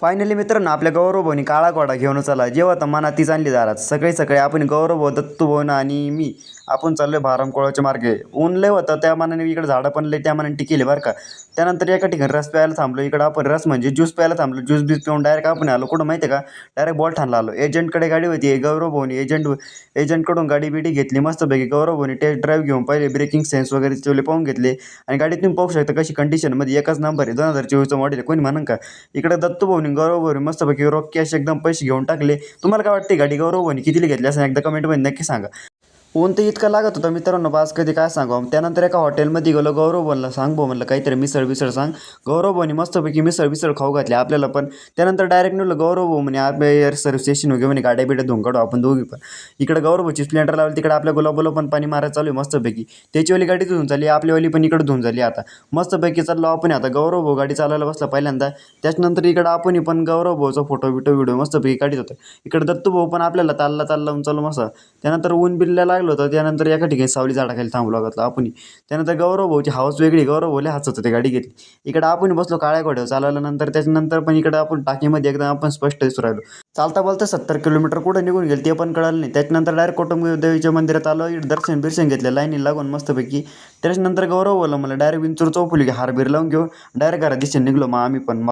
Finally मित्रांनो आपल्या गौरवभाऊनी काळा कोडा घेऊन चला. जेव्हा तर मनात तीच आणली दारात. सकाळी सकाळी आपण गौरव भाऊ दत्तू आणि मी आपण चाललोय भारामकोळाच्या मार्गे. ऊन लय होतं त्या मानाने इकडे झाडं पण लय त्या मानाने टिकेले बरं का. त्यानंतर एका ठिकाणी रस प्यायला थांबलो. इकडं आपण रस म्हणजे ज्यूस प्यायला थांबलो. ज्यूस बीस पिऊन डायरेक्ट आपण आलो. कुठं माहिती आहे का? डायरेक्ट बॉल ठाणला आलो एजंटकडे गाडी होती. गौरव भाऊनी एजंट एजंटकडून गाडी बिडी घेतली. मस्तपैकी गौरव भाऊनी टेस्ट ड्राईव्ह घेऊन पहिले ब्रेकिंग सेन्स वगैरे चोले पाहून घेतले. आणि गाडी तुम्ही पाहू शकता कशी कंडिशनमध्ये एकच नंबर आहे. दोन हजार चोवीसचं मॉडेल कोणी म्हणून का? इकडे दत्तू भाऊनी गौरव भाऊनी मस्तपैकी रोख कॅश एकदम पैसे घेऊन टाकले. तुम्हाला काय वाटते गाडी गौरव भाऊनी कितीला घेतली? असं एकदा कमेंटमध्ये नक्की सांगा. ऊन तर इतकं लागत होतं मित्रांनो बास कधी काय सांगू? त्यानंतर एका हॉटेलमध्ये गेलो गौरव बनला सांग भाऊ म्हणलं काहीतरी मिसळ विसळ सांग. गौरव भाऊनी मस्तपैकी मिसळ विसळ खाऊ घातली आपल्याला पण. त्यानंतर डायरेक्ट नेलं गौरव भाऊ म्हणे आपल्या एअर सर्व्हिस स्टेशन वगैरे म्हणे गाड्या बिड्या धुवून काढू आपण दोघी पण. इकडे गौरव भाऊची स्प्लेंडर लावली तिकडे आपल्या गुलाबोला पण पाणी मारायला चालू आहे मस्तपैकी. त्याचीवाली गाडी धुवून झाली आपल्यावाली पण इकडे धुवून झाली आता. मस्तपैकी चाललो आपण आता. गौरव भाऊ गाडी चालायला बसला पहिल्यांदा. त्याच्यानंतर इकडं आपण पण गौरव भाऊचा फोटो बिटो व्हिडिओ मस्तपैकी काढत होतो. इकडे दत्तू भाऊ पण आपल्याला चालला चालला लावून चालू मस्त. त्यानंतर ऊन बिल्ला लागलं. होतं त्यानंतर एका ठिकाणी सावली झाडाखाली थांबलो घातलं आपण. त्यानंतर गौरव भाऊची हाऊस वेगळी गौरव भाऊले हसत होते गाडी घेतली. इकडं आपण बसलो काळ्या घोड्यावर चालवल्यानंतर त्याच्यानंतर पण इकडं आपण टाकीमध्ये एकदम आपण स्पष्ट दिसू राहिलो. चालता बोलता सत्तर किलोमीटर कुठं निघून गेले ते पण कळलं नाही. त्याच्यानंतर डायरेक्ट कुटुंब देवीच्या मंदिरात आलो दर्शन बिर्शन घेतलं लाईनी लागून मस्तपैकी. त्याच्यानंतर गौरव बोलला मला डायरेक्ट विंचूर चौफुली घे हार बिर लावून घेऊ डायरेक्ट घरात दिशेने निघलो मग आम्ही पण.